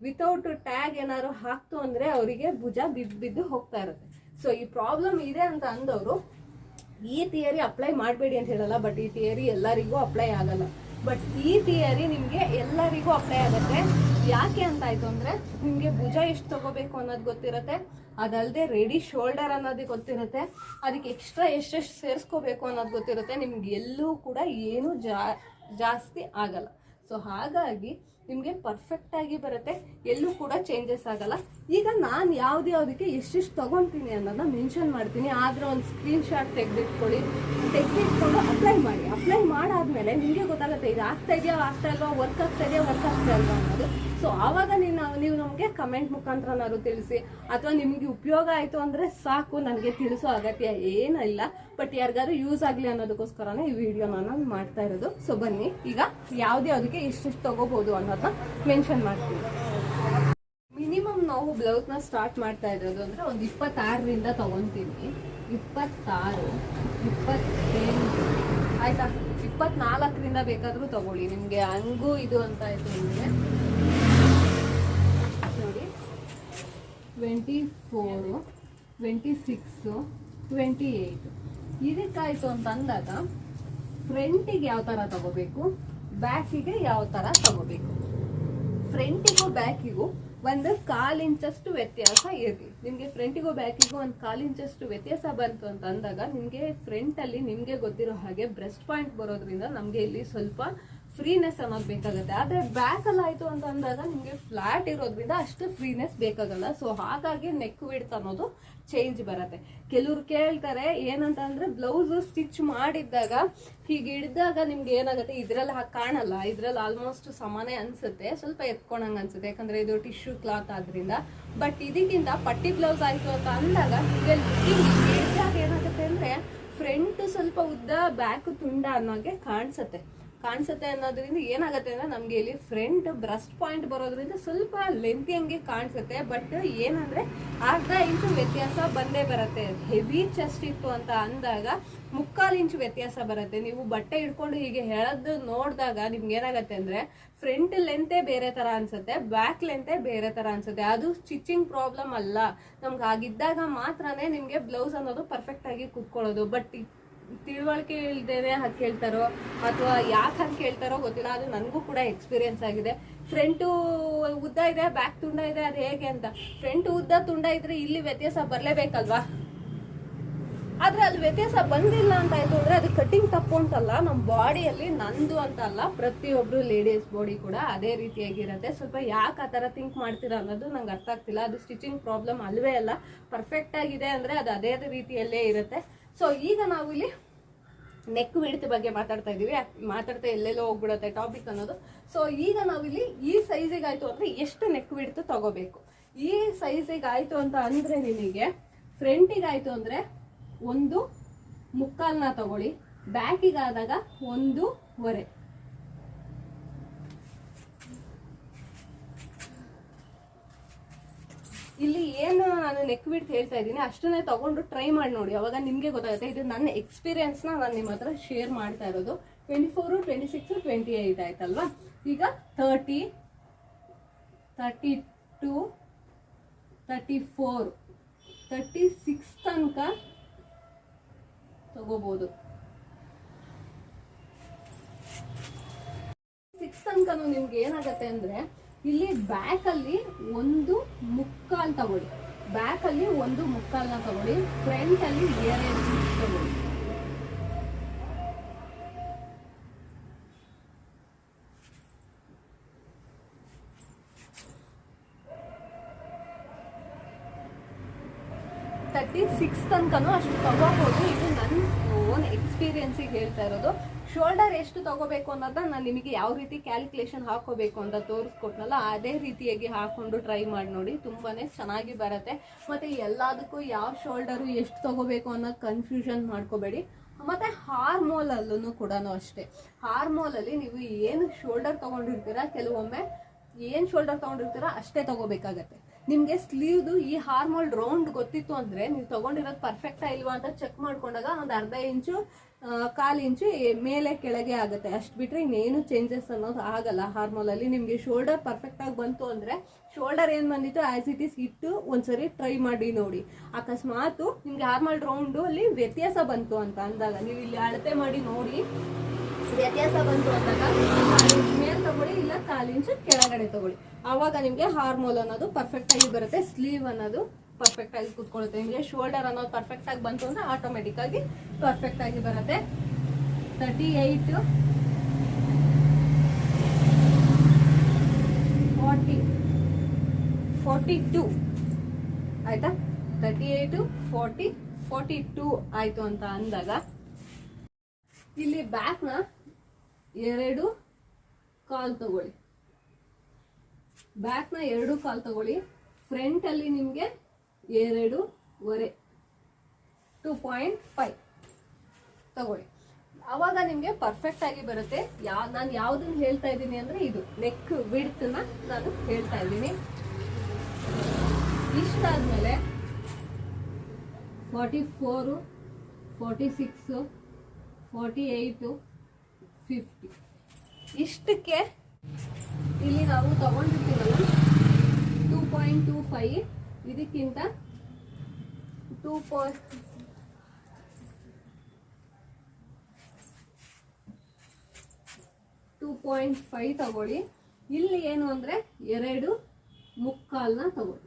ವಿತೌಟ್ ಟ್ಯಾಗ್ ಏನಾದ್ರು ಹಾಕ್ತು ಅಂದ್ರೆ ಅವರಿಗೆ ಭುಜ ಬಿದ್ದು ಬಿದ್ದು ಹೋಗ್ತಾ ಇರುತ್ತೆ. ಸೊ ಈ ಪ್ರಾಬ್ಲಮ್ ಇದೆ ಅಂತ ಅಂದವರು, ಈ ಥಿಯರಿ ಅಪ್ಲೈ ಮಾಡಬೇಡಿ ಅಂತ ಹೇಳಲ್ಲ ಬಟ್ ಈ ಥಿಯರಿ ಎಲ್ಲರಿಗೂ ಅಪ್ಲೈ ಆಗಲ್ಲ. ಬಟ್ ಈ ಥಿಯರಿ ನಿಮಗೆ ಎಲ್ಲರಿಗೂ ಅಪ್ಲೈ ಆಗುತ್ತೆ. ಯಾಕೆ ಅಂತ ಅಂದ್ರೆ, ನಿಮಗೆ ಭುಜ ಎಷ್ಟು ತಗೋಬೇಕು ಅನ್ನೋದು ಗೊತ್ತಿರುತ್ತೆ. ಅದಲ್ಲದೆ ರೆಡಿ ಶೋಲ್ಡರ್ ಅನ್ನೋದು ಗೊತ್ತಿರುತ್ತೆ. ಅದಕ್ಕೆ ಎಕ್ಸ್ಟ್ರಾ ಎಷ್ಟೆಷ್ಟು ಸೇರಿಸ್ಕೋಬೇಕು ಅನ್ನೋದು ಗೊತ್ತಿರುತ್ತೆ. ನಿಮ್ಗೆ ಎಲ್ಲೂ ಕೂಡ ಏನೂ ಜಾಸ್ತಿ ಆಗಲ್ಲ. ಸೊ ಹಾಗಾಗಿ ನಿಮಗೆ ಪರ್ಫೆಕ್ಟ್ ಆಗಿ ಬರುತ್ತೆ. ಎಲ್ಲೂ ಕೂಡ ಚೇಂಜಸ್ ಆಗಲ್ಲ. ಈಗ ನಾನು ಯಾವ್ದು ಯಾವುದಕ್ಕೆ ಎಷ್ಟೆಷ್ಟು ತಗೊಂತೀನಿ ಅನ್ನೋದನ್ನ ಮೆನ್ಷನ್ ಮಾಡ್ತೀನಿ. ಆದ್ರೆ ಒಂದು ಸ್ಕ್ರೀನ್ ಶಾಟ್ ತೆಗೆದಿಟ್ಕೊಳ್ಳಿ. ತೆಗೆದಿಟ್ಕೊಂಡು ಅಪ್ಲೈ ಮಾಡಿ. ಅಪ್ಲೈ ಮಾಡಾದ್ಮೇಲೆ ನಿಮಗೆ ಗೊತ್ತಾಗುತ್ತೆ, ಇದು ಆಗ್ತಾ ಇದೆಯಾ, ಆಗ್ತಾ ಇಲ್ವಾ ವರ್ಕ್ ಆಗ್ತಾ ಇದೆಯಾ ವರ್ಕ್ ಆಗ್ತಾ ಇಲ್ವಾ ಅನ್ನೋದು. ಸೊ ಆವಾಗ ನೀನು, ನೀವು ನಮಗೆ ಕಮೆಂಟ್ ಮುಖಾಂತರನಾದ್ರು ತಿಳಿಸಿ. ಅಥವಾ ನಿಮಗೆ ಉಪಯೋಗ ಆಯಿತು ಅಂದರೆ ಸಾಕು, ನನಗೆ ತಿಳಿಸೋ ಅಗತ್ಯ ಏನಿಲ್ಲ ಬಟ್ ಯಾರಿಗಾದ್ರು ಯೂಸ್ ಆಗಲಿ ಅನ್ನೋದಕ್ಕೋಸ್ಕರನೇ ಈ ವಿಡಿಯೋನ ನಾನು ಮಾಡ್ತಾ ಇರೋದು. ಸೊ ಬನ್ನಿ. ಈಗ ಯಾವ್ದು ಯಾವುದಕ್ಕೆ ಎಷ್ಟೆಷ್ಟು ತಗೋಬೋದು ಅನ್ನೋದನ್ನ ಮೆನ್ಷನ್ ಮಾಡ್ತೀವಿ. ಮಿನಿಮಮ್ ನಾವು ನ ಸ್ಟಾರ್ಟ್ ಮಾಡ್ತಾ ಇರೋದು ಅಂದರೆ ಒಂದು ಇಪ್ಪತ್ತಾರರಿಂದ ತಗೊಂತೀವಿ. ಇಪ್ಪತ್ತಾರು, ಇಪ್ಪತ್ತೆಂಟು, ಆಯ್ತಾ? ಇಪ್ಪತ್ನಾಲ್ಕರಿಂದ ಬೇಕಾದರೂ ತಗೊಳ್ಳಿ. ನಿಮಗೆ ಹಂಗೂ ಇದು ಅಂತ ಆಯ್ತು ನಿಮಗೆ. ನೋಡಿ. Twenty four twenty six twenty eight ಇದಕ್ಕಾಯ್ತು ಅಂತ ಅಂದಾಗ ಫ್ರಂಟಿಗೆ ಯಾವ ಥರ ತಗೋಬೇಕು? ಬ್ಯಾಕಿಗೆ ಯಾವ ಥರ ತಗೋಬೇಕು? ಫ್ರಂಟಿಗೂ ಬ್ಯಾಕಿಗೂ ಒಂದು ಕಾಲು ಇಂಚಷ್ಟು ವ್ಯತ್ಯಾಸ ಇರಲಿ. ನಿಮಗೆ ಫ್ರಂಟಿಗೂ ಬ್ಯಾಕಿಗೂ ಒಂದು ಕಾಲು ಇಂಚಷ್ಟು ವ್ಯತ್ಯಾಸ ಬಂತು ಅಂತ ಅಂದಾಗ ನಿಮಗೆ ಫ್ರಂಟಲ್ಲಿ ನಿಮಗೆ ಗೊತ್ತಿರೋ ಹಾಗೆ ಬ್ರೆಸ್ಟ್ ಪಾಯಿಂಟ್ ಬರೋದ್ರಿಂದ ನಮಗೆ ಇಲ್ಲಿ ಸ್ವಲ್ಪ ಫ್ರೀನೆಸ್ ಅನ್ನೋದು ಬೇಕಾಗುತ್ತೆ. ಆದರೆ ಬ್ಯಾಕಲ್ಲಿ ಆಯಿತು ಅಂತ ಅಂದಾಗ ನಿಮಗೆ ಫ್ಲಾಟ್ ಇರೋದ್ರಿಂದ ಅಷ್ಟು ಫ್ರೀನೆಸ್ ಬೇಕಾಗಲ್ಲ. ಸೊ ಹಾಗಾಗಿ ನೆಕ್ ವಿಡ್ತ್ ಅನ್ನೋದು ಚೇಂಜ್ ಬರುತ್ತೆ. ಕೆಲವ್ರು ಕೇಳ್ತಾರೆ ಏನಂತ ಅಂದ್ರೆ ಬ್ಲೌಸ್ ಸ್ಟಿಚ್ ಮಾಡಿದ್ದಾಗ ಹೀಗೆ ಹಿಡಿದಾಗ ನಿಮ್ಗೆ ಏನಾಗುತ್ತೆ? ಇದ್ರಲ್ಲಿ ಹಾಗೆ ಕಾಣಲ್ಲ. ಇದ್ರಲ್ಲಿ ಆಲ್ಮೋಸ್ಟ್ ಸಮಾನೆ ಅನ್ಸುತ್ತೆ. ಸ್ವಲ್ಪ ಎತ್ಕೊಳಂಗೆ ಅನ್ಸುತ್ತೆ. ಯಾಕಂದ್ರೆ ಇದು ಟಿಶ್ಯೂ ಕ್ಲಾತ್ ಆದ್ರಿಂದ. ಬಟ್ ಇದಕ್ಕಿಂತ ಪಟ್ಟಿ ಬ್ಲೌಸ್ ಆಯಿತು ಅಂತ ಅಂದಾಗ ನಿಮಗೆ ಏನಾಗುತ್ತೆ ಅಂದರೆ ಫ್ರಂಟ್ ಸ್ವಲ್ಪ ಉದ್ದ ಬ್ಯಾಕ್ ತುಂಡ ಅನ್ನೋಗೆ ಕಾಣಿಸುತ್ತೆ. ಕಾಣಿಸುತ್ತೆ ಅನ್ನೋದ್ರಿಂದ ಏನಾಗುತ್ತೆ ಅಂದ್ರೆ ನಮಗೆ ಇಲ್ಲಿ ಫ್ರಂಟ್ ಬ್ರಸ್ಟ್ ಪಾಯಿಂಟ್ ಬರೋದ್ರಿಂದ ಸ್ವಲ್ಪ ಲೆಂತಿ ಹಂಗೆ ಕಾಣಿಸುತ್ತೆ. ಬಟ್ ಏನಂದ್ರೆ ಅರ್ಧ ಇಂಚು ವ್ಯತ್ಯಾಸ ಬಂದೇ ಬರುತ್ತೆ. ಹೆವಿ ಚೆಸ್ಟ್ ಇತ್ತು ಅಂತ ಅಂದಾಗ ಮುಕ್ಕಾಲು ಇಂಚು ವ್ಯತ್ಯಾಸ ಬರುತ್ತೆ. ನೀವು ಬಟ್ಟೆ ಹಿಡ್ಕೊಂಡು ಹೀಗೆ ಹೇಳದ್ದು ನೋಡಿದಾಗ ನಿಮ್ಗೆ ಏನಾಗುತ್ತೆ ಅಂದ್ರೆ ಫ್ರಂಟ್ ಲೆಂತೆ ಬೇರೆ ತರ ಅನ್ಸುತ್ತೆ ಬ್ಯಾಕ್ ಲೆಂತೆ ಬೇರೆ ತರ ಅನ್ಸುತ್ತೆ. ಅದು ಸ್ಟಿಚಿಂಗ್ ಪ್ರಾಬ್ಲಮ್ ಅಲ್ಲ. ನಮ್ಗೆ ಆಗಿದ್ದಾಗ ಮಾತ್ರನೇ ನಿಮಗೆ ಬ್ಲೌಸ್ ಅನ್ನೋದು ಪರ್ಫೆಕ್ಟ್ ಆಗಿ ಕುತ್ಕೊಳ್ಳೋದು. ಬಟ್ ತಿಳುವಳಿಕೆ ಇಲ್ದೇನೆ ಹಾಗೆ ಕೇಳ್ತಾರೋ ಅಥವಾ ಯಾಕೆ ಹಂಗೆ ಕೇಳ್ತಾರೋ ಗೊತ್ತಿಲ್ಲ ಅದು ನನಗೂ ಕೂಡ ಎಕ್ಸ್ಪೀರಿಯನ್ಸ್ ಆಗಿದೆ. ಫ್ರಂಟು ಉದ್ದ ಇದೆ ಬ್ಯಾಕ್ ತುಂಡ ಇದೆ, ಅದು ಹೇಗೆ ಅಂತ. ಫ್ರಂಟ್ ಉದ್ದ ತುಂಡ ಇದ್ರೆ ಇಲ್ಲಿ ವ್ಯತ್ಯಾಸ ಬರಲೇಬೇಕಲ್ವಾ? ಆದ್ರೆ ಅಲ್ಲಿ ವ್ಯತ್ಯಾಸ ಬಂದಿಲ್ಲ ಅಂತ ಆಯ್ತು ಅಂದ್ರೆ ಅದು ಕಟಿಂಗ್ ತಪ್ಪು ಅಂತಲ್ಲ ನಮ್ಮ ಬಾಡಿಯಲ್ಲಿ ನಂದು ಅಂತ ಅಲ್ಲ ಪ್ರತಿಯೊಬ್ಬರು ಲೇಡೀಸ್ ಬಾಡಿ ಕೂಡ ಅದೇ ರೀತಿಯಾಗಿರುತ್ತೆ. ಸ್ವಲ್ಪ ಯಾಕೆ ಆ ಥರ ಥಿಂಕ್ ಮಾಡ್ತೀರಾ ಅನ್ನೋದು ನಂಗೆ ಅರ್ಥ ಆಗ್ತಿಲ್ಲ. ಅದು ಸ್ಟಿಚಿಂಗ್ ಪ್ರಾಬ್ಲಮ್ ಅಲ್ವೇ ಅಲ್ಲ ಪರ್ಫೆಕ್ಟ್ ಆಗಿದೆ ಅಂದ್ರೆ ಅದು ಅದೇ ರೀತಿಯಲ್ಲೇ ಇರುತ್ತೆ. ಸೊ ಈಗ ನಾವು ಇಲ್ಲಿ ನೆಕ್ ವಿಡ್ತ್ ಬಗ್ಗೆ ಮಾತಾಡ್ತಾ ಇದೀವಿ ಮಾತಾಡ್ತಾ ಎಲ್ಲೆಲ್ಲೋ ಹೋಗ್ಬಿಡುತ್ತೆ ಟಾಪಿಕ್ ಅನ್ನೋದು. ಸೊ ಈಗ ನಾವಿಲ್ಲಿ ಈ ಸೈಜಿಗೆ ಆಯ್ತು ಅಂದ್ರೆ ಎಷ್ಟು ನೆಕ್ ವಿಡ್ತ್ ತಗೋಬೇಕು? ಈ ಸೈಜಿಗೆ ಆಯ್ತು ಅಂತ ಅಂದ್ರೆ ನಿಮಗೆ ಫ್ರಂಟಿಗೆ ಆಯ್ತು ಅಂದ್ರೆ ಒಂದು ಮುಕ್ಕಾಲ್ನ ತಗೊಳ್ಳಿ. ಬ್ಯಾಕಿಗಾದಾಗ ಒಂದೂವರೆ ಇಲ್ಲಿ ಏನು ನಾನು ನೆಕ್ ಬಿಟ್ಟು ಹೇಳ್ತಾ ಇದ್ದೀನಿ, ಅಷ್ಟನ್ನೇ ತಗೊಂಡು ಟ್ರೈ ಮಾಡಿ ನೋಡಿ. ಅವಾಗ ನಿಮಗೆ ಗೊತ್ತಾಗುತ್ತೆ. ಇದು ನನ್ನ ಎಕ್ಸ್ಪೀರಿಯನ್ಸ್ನ ನಾನು ನಿಮ್ಮ ಹತ್ರ ಶೇರ್ ಮಾಡ್ತಾ ಇರೋದು. Twenty four twenty six twenty eight ಆಯ್ತಲ್ವಾ? ಈಗ thirty thirty two thirty four thirty six ತನಕ ತಗೋಬೋದು. ಸಿಕ್ಸ್ ತನಕ ನಿಮ್ಗೆ ಏನಾಗತ್ತೆ ಅಂದ್ರೆ ಇಲ್ಲಿ ಬ್ಯಾಕ್ ಅಲ್ಲಿ ಒಂದು ಮುಕ್ಕಾಲ್ ತಗೊಳ್ಳಿ. ಬ್ಯಾಕ್ ಅಲ್ಲಿ ಒಂದು ಮುಕ್ಕಾಲ್ನ ತಗೊಳ್ಳಿ. ಫ್ರಂಟ್ ಅಲ್ಲಿ ಎರಡು ತಗೊಳ್ಳಿ. ತರ್ಟಿ ಸಿಕ್ಸ್ ತನಕನೂ ಅಷ್ಟು ತಗೋಬೋದು. ಇದು ನನ್ನ ಓನ್ ಎಕ್ಸ್ಪೀರಿಯನ್ಸಿಗೆ ಹೇಳ್ತಾ ಇರೋದು. ಶೋಲ್ಡರ್ ಎಷ್ಟು ತಗೋಬೇಕು ಅನ್ನೋದನ್ನ ನಾನು ನಿಮಗೆ ಯಾವ ರೀತಿ ಕ್ಯಾಲ್ಕುಲೇಷನ್ ಹಾಕೋಬೇಕು ಅಂತ ತೋರಿಸ್ಕೊಟ್ನಲ್ಲ, ಅದೇ ರೀತಿಯಾಗಿ ಹಾಕೊಂಡು ಟ್ರೈ ಮಾಡಿ ನೋಡಿ, ತುಂಬಾನೇ ಚೆನ್ನಾಗಿ ಬರುತ್ತೆ. ಮತ್ತೆ ಎಲ್ಲದಕ್ಕೂ ಯಾವ ಶೋಲ್ಡರು ಎಷ್ಟು ತಗೋಬೇಕು ಅನ್ನೋದು ಕನ್ಫ್ಯೂಷನ್ ಮಾಡ್ಕೋಬೇಡಿ. ಮತ್ತೆ ಹಾರ್ಮೋಲ್ ಅಲ್ಲೂ ಕೂಡ ಅಷ್ಟೇ. ಹಾರ್ಮೋಲ್ ಅಲ್ಲಿ ನೀವು ಏನು ಶೋಲ್ಡರ್ ತಗೊಂಡಿರ್ತೀರಾ, ಕೆಲವೊಮ್ಮೆ ಏನ್ ಶೋಲ್ಡರ್ ತಗೊಂಡಿರ್ತೀರಾ ಅಷ್ಟೇ ತಗೋಬೇಕಾಗತ್ತೆ. ನಿಮ್ಗೆ ಸ್ಲೀವ್ದು ಈ ಹಾರ್ಮೋಲ್ ರೌಂಡ್ ಗೊತ್ತಿತ್ತು ಅಂದ್ರೆ ನೀವು ತಗೊಂಡಿರೋದು ಪರ್ಫೆಕ್ಟಾ ಇಲ್ವಾ ಅಂತ ಚೆಕ್ ಮಾಡ್ಕೊಂಡಾಗ ಒಂದು ಅರ್ಧ ಇಂಚು ಕಾಲು ಇಂಚು ಮೇಲೆ ಕೆಳಗೆ ಆಗುತ್ತೆ. ಅಷ್ಟು ಬಿಟ್ರೆ ಇನ್ನೇನು ಚೇಂಜಸ್ ಅನ್ನೋದು ಆಗಲ್ಲ. ಹಾರ್ಮೋಲ್ ಅಲ್ಲಿ ನಿಮಗೆ ಶೋಲ್ಡರ್ ಪರ್ಫೆಕ್ಟ್ ಆಗಿ ಬಂತು ಅಂದ್ರೆ ಶೋಲ್ಡರ್ ಏನು ಬಂದಿತ್ತು? ಆಸ್ ಇಟ್ ಇಸ್ ಇಟ್ಟು ಒಂದ್ಸರಿ ಟ್ರೈ ಮಾಡಿ ನೋಡಿ. ಅಕಸ್ಮಾತು ನಿಮಗೆ ಹಾರ್ಮಲ್ ರೌಂಡು ಅಲ್ಲಿ ವ್ಯತ್ಯಾಸ ಬಂತು ಅಂತ ಅಂದಾಗ, ನೀವು ಇಲ್ಲಿ ಅಳತೆ ಮಾಡಿ ನೋಡಿ. ವ್ಯತ್ಯಾಸ ಬಂತು ಅಂದಾಗ ಮೇಲೆ ತಗೊಳ್ಳಿ, ಇಲ್ಲ ಕಾಲು ಇಂಚು ಕೆಳಗಡೆ ತಗೊಳ್ಳಿ. ಆವಾಗ ನಿಮಗೆ ಹಾರ್ಮೋಲ್ ಅನ್ನೋದು ಪರ್ಫೆಕ್ಟ್ ಆಗಿ ಬರುತ್ತೆ. ಸ್ಲೀವ್ ಅನ್ನೋದು ಪರ್ಫೆಕ್ಟ್ ಆಗಿ ಕೂತ್ಕೊಳ್ಳುತ್ತೆ. ನಿಮಗೆ ಶೋಲ್ಡರ್ ಅನ್ನೋದು ಪರ್ಫೆಕ್ಟ್ ಆಗಿ ಬಂತು ಅಂದ್ರೆ ಆಟೋಮೆಟಿಕ್ ಆಗಿ ಪರ್ಫೆಕ್ಟ್ ಆಗಿ ಬರುತ್ತೆ. Thirty eight forty forty two ಆಯ್ತಾ? Thirty eight forty forty two ಆಯ್ತು ಅಂತ ಅಂದಾಗ ಇಲ್ಲಿ ಬ್ಯಾಕ್ನ ಎರಡು ಕಾಲ್ ತಗೊಳ್ಳಿ. ಬ್ಯಾಕ್ನ ಎರಡು ಕಾಲ್ ತಗೊಳ್ಳಿ. ಫ್ರಂಟ್ ಅಲ್ಲಿ ನಿಮಗೆ ಎರಡೂವರೆ ಟೂ ಪಾಯಿಂಟ್ ಫೈವ್. ತಗೊಳ್ಳಿ. ಆವಾಗ ನಿಮಗೆ ಪರ್ಫೆಕ್ಟ್ ಆಗಿ ಬರುತ್ತೆ. ಯಾವ ನಾನು ಯಾವುದನ್ನು ಹೇಳ್ತಾ ಇದ್ದೀನಿ ಅಂದ್ರೆ ಇದು. ನೆಕ್ ಬಿಡ್ತನ್ನ ನಾನು ಹೇಳ್ತಾ ಇದ್ದೀನಿ. ಇಷ್ಟಾದ್ಮೇಲೆ forty four forty six forty eight fifty ಇಷ್ಟಕ್ಕೆ ಇಲ್ಲಿ ನಾವು ತಗೊಂಡಿರ್ತೀವಲ್ಲ ಟೂ ಪಾಯಿಂಟ್ ಟೂ ಫೈ ಇದಕ್ಕಿಂತ two point two point five ತಗೊಳ್ಳಿ. ಇಲ್ಲಿ ಏನು ಅಂದರೆ ಎರಡು ಮುಕ್ಕಾಲ್ನ ತಗೊಳ್ಳಿ.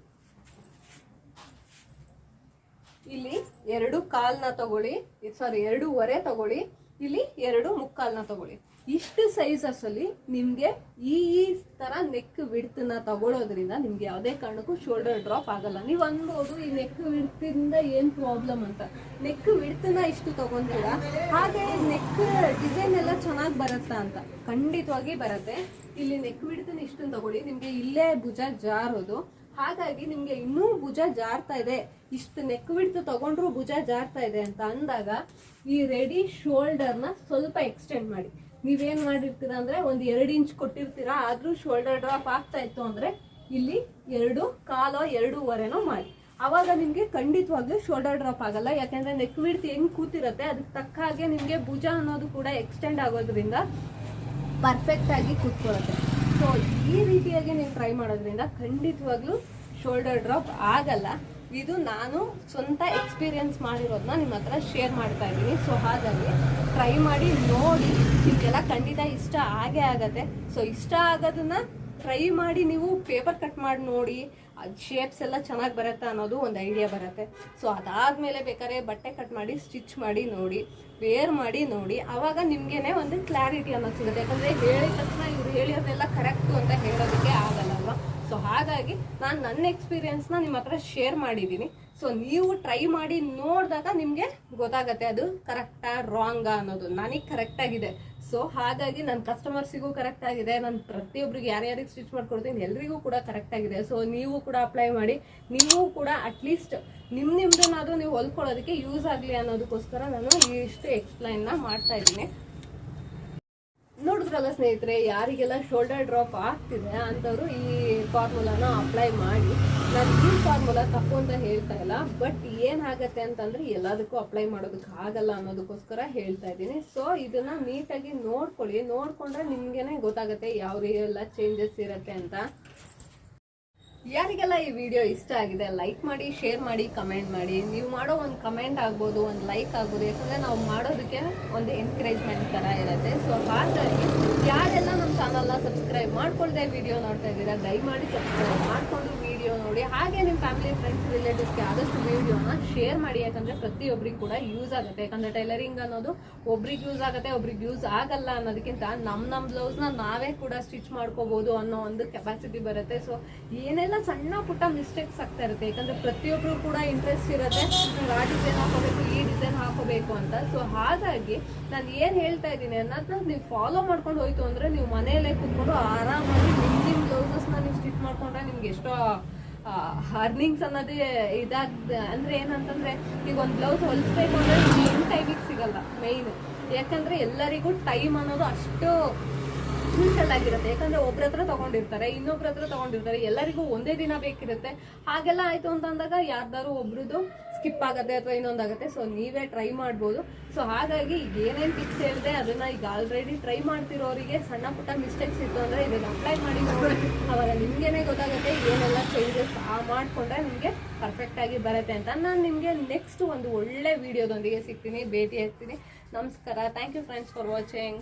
ಇಲ್ಲಿ ಎರಡು ಕಾಲ್ನ ತಗೊಳ್ಳಿ. ಸಾರಿ ಎರಡೂವರೆ ತಗೊಳ್ಳಿ. ಇಲ್ಲಿ ಎರಡು ಮುಕ್ಕಾಲ್ನ ತಗೊಳ್ಳಿ. ಇಷ್ಟು ಸೈಜಸ್ ಅಲ್ಲಿ ನಿಮ್ಗೆ ಈ ಈ ತರ ನೆಕ್ ವಿಡ್ತನ್ನ ತಗೊಳ್ಳೋದ್ರಿಂದ ನಿಮ್ಗೆ ಯಾವುದೇ ಕಾರಣಕ್ಕೂ ಶೋಲ್ಡರ್ ಡ್ರಾಪ್ ಆಗಲ್ಲ. ನೀವು ಅನ್ಬೋದು ಈ ನೆಕ್ ವಿಡ್ತಿಂದ ಏನು ಪ್ರಾಬ್ಲಮ್ ಅಂತ. ನೆಕ್ ವಿಡ್ತನ್ನ ಇಷ್ಟು ತಗೊಂಡಿಲ್ಲ. ಹಾಗೆ ನೆಕ್ ಡಿಸೈನ್ ಎಲ್ಲ ಚೆನ್ನಾಗಿ ಬರುತ್ತಾ ಅಂತ ಖಂಡಿತವಾಗಿ ಬರುತ್ತೆ. ಇಲ್ಲಿ ನೆಕ್ ವಿಡ್ತನ್ನ ಇಷ್ಟನ್ನು ತಗೊಳ್ಳಿ. ನಿಮ್ಗೆ ಇಲ್ಲೇ ಭುಜ ಜಾರೋದು. ಹಾಗಾಗಿ ನಿಮ್ಗೆ ಇನ್ನೂ ಭುಜ ಜಾರ್ತಾ ಇದೆ. ಇಷ್ಟು ನೆಕ್ ಬಿಡ್ತು ತಗೊಂಡ್ರು ಭುಜ ಜಾರ್ತಾ ಇದೆ ಅಂತ ಅಂದಾಗ ಈ ರೆಡಿ ಶೋಲ್ಡರ್ನ ಸ್ವಲ್ಪ ಎಕ್ಸ್ಟೆಂಡ್ ಮಾಡಿ. ನೀವೇನ್ ಮಾಡಿರ್ತೀರಾ ಅಂದ್ರೆ ಒಂದ್ ಎರಡು ಇಂಚ್ ಕೊಟ್ಟಿರ್ತೀರಾ, ಆದ್ರೂ ಶೋಲ್ಡರ್ ಡ್ರಾಪ್ ಆಗ್ತಾ ಇತ್ತು ಅಂದ್ರೆ ಇಲ್ಲಿ ಎರಡು, ಕಾಲೋ, ಎರಡೂವರೆನೋ ಮಾಡಿ. ಅವಾಗ ನಿಮ್ಗೆ ಖಂಡಿತವಾಗ್ಲೂ ಶೋಲ್ಡರ್ ಡ್ರಾಪ್ ಆಗಲ್ಲ. ಯಾಕಂದ್ರೆ ನೆಕ್ ವಿಡ್ತಿ ಹೆಂಗ್ ಕೂತಿರತ್ತೆ ಅದಕ್ಕೆ ತಕ್ಕ ಹಾಗೆ ನಿಮ್ಗೆ ಭುಜ ಅನ್ನೋದು ಕೂಡ ಎಕ್ಸ್ಟೆಂಡ್ ಆಗೋದ್ರಿಂದ ಪರ್ಫೆಕ್ಟ್ ಆಗಿ ಕೂತ್ಕೊಳ್ಳುತ್ತೆ. ಸೊ ಈ ರೀತಿಯಾಗಿ ನೀವು ಟ್ರೈ ಮಾಡೋದ್ರಿಂದ ಖಂಡಿತವಾಗ್ಲೂ ಶೋಲ್ಡರ್ ಡ್ರಾಪ್ ಆಗಲ್ಲ. ಇದು ನಾನು ಸ್ವಂತ ಎಕ್ಸ್ಪೀರಿಯನ್ಸ್ ಮಾಡಿರೋದನ್ನ ನಿಮ್ಮ ಹತ್ರ ಶೇರ್ ಮಾಡ್ತಾ ಇದ್ದೀನಿ. ಸೊ ಹಾಗಾಗಿ ಟ್ರೈ ಮಾಡಿ ನೋಡಿ. ನಿಮಗೆಲ್ಲ ಖಂಡಿತ ಇಷ್ಟ ಆಗೇ ಆಗತ್ತೆ. ಸೊ ಇಷ್ಟ ಆಗೋದನ್ನ ಟ್ರೈ ಮಾಡಿ ನೀವು ಪೇಪರ್ ಕಟ್ ಮಾಡಿ ನೋಡಿ. ಅದು ಶೇಪ್ಸ್ ಎಲ್ಲ ಚೆನ್ನಾಗಿ ಬರುತ್ತೆ ಅನ್ನೋದು ಒಂದು ಐಡಿಯಾ ಬರುತ್ತೆ. ಸೊ ಅದಾದಮೇಲೆ ಬೇಕಾದ್ರೆ ಬಟ್ಟೆ ಕಟ್ ಮಾಡಿ ಸ್ಟಿಚ್ ಮಾಡಿ, ನೋಡಿ. ವೇರ್ ಮಾಡಿ, ನೋಡಿ. ಆವಾಗ ನಿಮಗೇನೆ ಒಂದು ಕ್ಲಾರಿಟಿ ಅನ್ನೋದು ಸಿಗುತ್ತೆ. ಯಾಕಂದರೆ ಹೇಳಿದ ತಕ್ಷಣ ಇವ್ರು ಹೇಳಿರೋದೆಲ್ಲ ಕರೆಕ್ಟು ಅಂತ ಹೇಳೋದಕ್ಕೆ ಆಗಲ್ಲ. ಸೊ ಹಾಗಾಗಿ ನಾನು ನನ್ನ ಎಕ್ಸ್ಪೀರಿಯನ್ಸ್ನ ನಿಮ್ಮ ಹತ್ರ ಶೇರ್ ಮಾಡಿದ್ದೀನಿ ಸೊ ನೀವು ಟ್ರೈ ಮಾಡಿ ನೋಡಿದಾಗ ನಿಮಗೆ ಗೊತ್ತಾಗತ್ತೆ ಅದು ಕರೆಕ್ಟಾ ರಾಂಗಾ ಅನ್ನೋದು. ನನಗೆ ಕರೆಕ್ಟಾಗಿದೆ ಸೊ ಹಾಗಾಗಿ ನನ್ನ ಕಸ್ಟಮರ್ಸಿಗೂ ಕರೆಕ್ಟ್ ಆಗಿದೆ. ನಾನು ಪ್ರತಿಯೊಬ್ಬರಿಗೆ ಯಾರ್ಯಾರಿಗೆ ಸ್ಟಿಚ್ ಮಾಡ್ಕೊಡ್ತೀನಿ ಎಲ್ರಿಗೂ ಕೂಡ ಕರೆಕ್ಟ್ ಆಗಿದೆ. ಸೊ ನೀವು ಕೂಡ ಅಪ್ಲೈ ಮಾಡಿ. ನೀವು ಕೂಡ ಅಟ್ಲೀಸ್ಟ್ ನಿಮ್ಮ ನಿಮ್ದನ್ನಾದ್ರೂ ನೀವು ಹೊಲ್ಕೊಳ್ಳೋದಕ್ಕೆ ಯೂಸ್ ಆಗಲಿ ಅನ್ನೋದಕ್ಕೋಸ್ಕರ ನಾನು ಇಷ್ಟು ಎಕ್ಸ್ಪ್ಲೈನ್ನ ಮಾಡ್ತಾ ಇದ್ದೀನಿ. ನೋಡಿದ್ರಲ್ಲ ಸ್ನೇಹಿತರೆ, ಯಾರಿಗೆಲ್ಲ ಶೋಲ್ಡರ್ ಡ್ರಾಪ್ ಆಗ್ತಿದೆ ಅಂಥವ್ರು ಈ ಫಾರ್ಮುಲಾನ ಅಪ್ಲೈ ಮಾಡಿ. ನಾನು ಈ ಫಾರ್ಮುಲಾ ತಪ್ಪು ಅಂತ ಹೇಳ್ತಾ ಇಲ್ಲ ಬಟ್ ಏನಾಗತ್ತೆ ಅಂತಂದ್ರೆ ಎಲ್ಲದಕ್ಕೂ ಅಪ್ಲೈ ಮಾಡೋದಕ್ಕೆ ಆಗಲ್ಲ ಅನ್ನೋದಕ್ಕೋಸ್ಕರ ಹೇಳ್ತಾ ಇದ್ದೀನಿ. ಸೊ ಇದನ್ನ ನೀಟಾಗಿ ನೋಡ್ಕೊಳ್ಳಿ. ನೋಡ್ಕೊಂಡ್ರೆ ನಿಮ್ಗೆನೆ ಗೊತ್ತಾಗುತ್ತೆ ಯಾವ ಎಲ್ಲ ಚೇಂಜಸ್ ಇರುತ್ತೆ ಅಂತ. ಯಾರಿಗೆಲ್ಲ ಈ ವಿಡಿಯೋ ಇಷ್ಟ ಆಗಿದೆ ಲೈಕ್ ಮಾಡಿ ಶೇರ್ ಮಾಡಿ ಕಮೆಂಟ್ ಮಾಡಿ. ನೀವು ಮಾಡೋ ಒಂದು ಕಮೆಂಟ್ ಆಗ್ಬೋದು, ಒಂದು ಲೈಕ್ ಆಗ್ಬೋದು. ಯಾಕಂದರೆ ನಾವು ಮಾಡೋದಕ್ಕೆ ಒಂದು ಎನ್ಕರೇಜ್ಮೆಂಟ್ ಥರ ಇರುತ್ತೆ. ಸೊ ಹಾಗಾಗಿ ಯಾರೆಲ್ಲ ನಮ್ಮ ಚಾನಲ್ನ ಸಬ್ಸ್ಕ್ರೈಬ್ ಮಾಡ್ಕೊಳ್ದೆ ವಿಡಿಯೋ ನೋಡ್ತಾ ಇದ್ದೀರಾ, ದಯಮಾಡಿ ಸಬ್ಸ್ಕ್ರೈಬ್ ಮಾಡಿಕೊಂಡು ನೋಡಿ. ಹಾಗೆ ನಿಮ್ಮ ಫ್ಯಾಮಿಲಿ ಫ್ರೆಂಡ್ಸ್ ರಿಲೇಟಿವ್ಸ್ಗೆ ಆದಷ್ಟು ವಿಡಿಯೋನ ಶೇರ್ ಮಾಡಿ. ಯಾಕಂದರೆ ಪ್ರತಿಯೊಬ್ಬರಿಗೆ ಕೂಡ ಯೂಸ್ ಆಗುತ್ತೆ. ಯಾಕಂದರೆ ಟೈಲರಿಂಗ್ ಅನ್ನೋದು ಒಬ್ರಿಗೆ ಯೂಸ್ ಆಗುತ್ತೆ, ಒಬ್ರಿಗೆ ಯೂಸ್ ಆಗಲ್ಲ ಅನ್ನೋದಕ್ಕಿಂತ ನಮ್ಮ ನಮ್ಮ ಬ್ಲೌಸ್ನ ನಾವೇ ಕೂಡ ಸ್ಟಿಚ್ ಮಾಡ್ಕೋಬೋದು ಅನ್ನೋ ಒಂದು ಕೆಪಾಸಿಟಿ ಬರುತ್ತೆ. ಸೊ ಏನೆಲ್ಲ ಸಣ್ಣ ಪುಟ್ಟ ಮಿಸ್ಟೇಕ್ಸ್ ಆಗ್ತಾ ಇರುತ್ತೆ. ಯಾಕಂದ್ರೆ ಪ್ರತಿಯೊಬ್ಬರು ಕೂಡ ಇಂಟ್ರೆಸ್ಟ್ ಇರುತ್ತೆ. ಆ ಡಿಸೈನ್ ಹಾಕೋಬೇಕು, ಈ ಡಿಸೈನ್ ಹಾಕೋಬೇಕು ಅಂತ. ಸೊ ಹಾಗಾಗಿ ನಾನು ಏನು ಹೇಳ್ತಾ ಇದ್ದೀನಿ ಅನ್ನೋದನ್ನ ನೀವು ಫಾಲೋ ಮಾಡ್ಕೊಂಡು ಹೋಯ್ತು ಅಂದ್ರೆ ನೀವು ಮನೆಯಲ್ಲೇ ಕೂತ್ಕೊಂಡು ಆರಾಮಾಗಿ ನಿಮ್ಮ ನಿಮ್ಮ ಬ್ಲೌಸಸ್ನ ನೀವು ಸ್ಟಿಚ್ ಮಾಡ್ಕೊಂಡ್ರೆ ನಿಮ್ಗೆ ಎಷ್ಟೋ ಅರ್ನಿಂಗ್ಸ್ ಅನ್ನೋದೇ ಇದಾಗ ಅಂದ್ರೆ ಏನಂತಂದ್ರೆ, ಈಗ ಒಂದು ಬ್ಲೌಸ್ ಹೊಲಿಸ್ಬೇಕು ಅಂದ್ರೆ ಏನು ಟೈಮಿಗೆ ಸಿಗಲ್ಲ ಮೇನ್ ಯಾಕಂದ್ರೆ ಎಲ್ಲರಿಗೂ ಟೈಮ್ ಅನ್ನೋದು ಅಷ್ಟು ಕ್ರೂಷಲ್ ಆಗಿರುತ್ತೆ. ಯಾಕಂದ್ರೆ ಒಬ್ರ ಹತ್ರ ತಗೊಂಡಿರ್ತಾರೆ, ಇನ್ನೊಬ್ರ ಹತ್ರ ತಗೊಂಡಿರ್ತಾರೆ, ಎಲ್ಲರಿಗೂ ಒಂದೇ ದಿನ ಬೇಕಿರುತ್ತೆ. ಹಾಗೆಲ್ಲ ಆಯ್ತು ಅಂತ ಅಂದಾಗ ಯಾರ್ದಾರು ಒಬ್ರದ್ದು ಸ್ಕಿಪ್ ಆಗುತ್ತೆ ಅಥವಾ ಇನ್ನೊಂದಾಗುತ್ತೆ ಸೊ ನೀವೇ ಟ್ರೈ ಮಾಡ್ಬೋದು. ಸೊ ಹಾಗಾಗಿ ಏನೇನು ಟಿಪ್ಸ್ ಹೇಳಿದೆ ಅದನ್ನು ಈಗ ಆಲ್ರೆಡಿ ಟ್ರೈ ಮಾಡ್ತಿರೋರಿಗೆ ಸಣ್ಣ ಪುಟ್ಟ ಮಿಸ್ಟೇಕ್ಸ್ ಇತ್ತು ಅಂದರೆ ಇದನ್ನ ಅಪ್ಲೈ ಮಾಡಿ ಅವಾಗ ನಿಮಗೇನೆ ಗೊತ್ತಾಗುತ್ತೆ ಏನೆಲ್ಲ ಚೇಂಜಸ್ ಮಾಡಿಕೊಂಡ್ರೆ ನಿಮಗೆ ಪರ್ಫೆಕ್ಟಾಗಿ ಬರುತ್ತೆ ಅಂತ. ನಾನು ನಿಮಗೆ ನೆಕ್ಸ್ಟ್ ಒಂದು ಒಳ್ಳೆ ವಿಡಿಯೋದೊಂದಿಗೆ ಸಿಗ್ತೀನಿ, ಭೇಟಿ ಆಗ್ತೀನಿ. ನಮಸ್ಕಾರ. Thank you friends for watching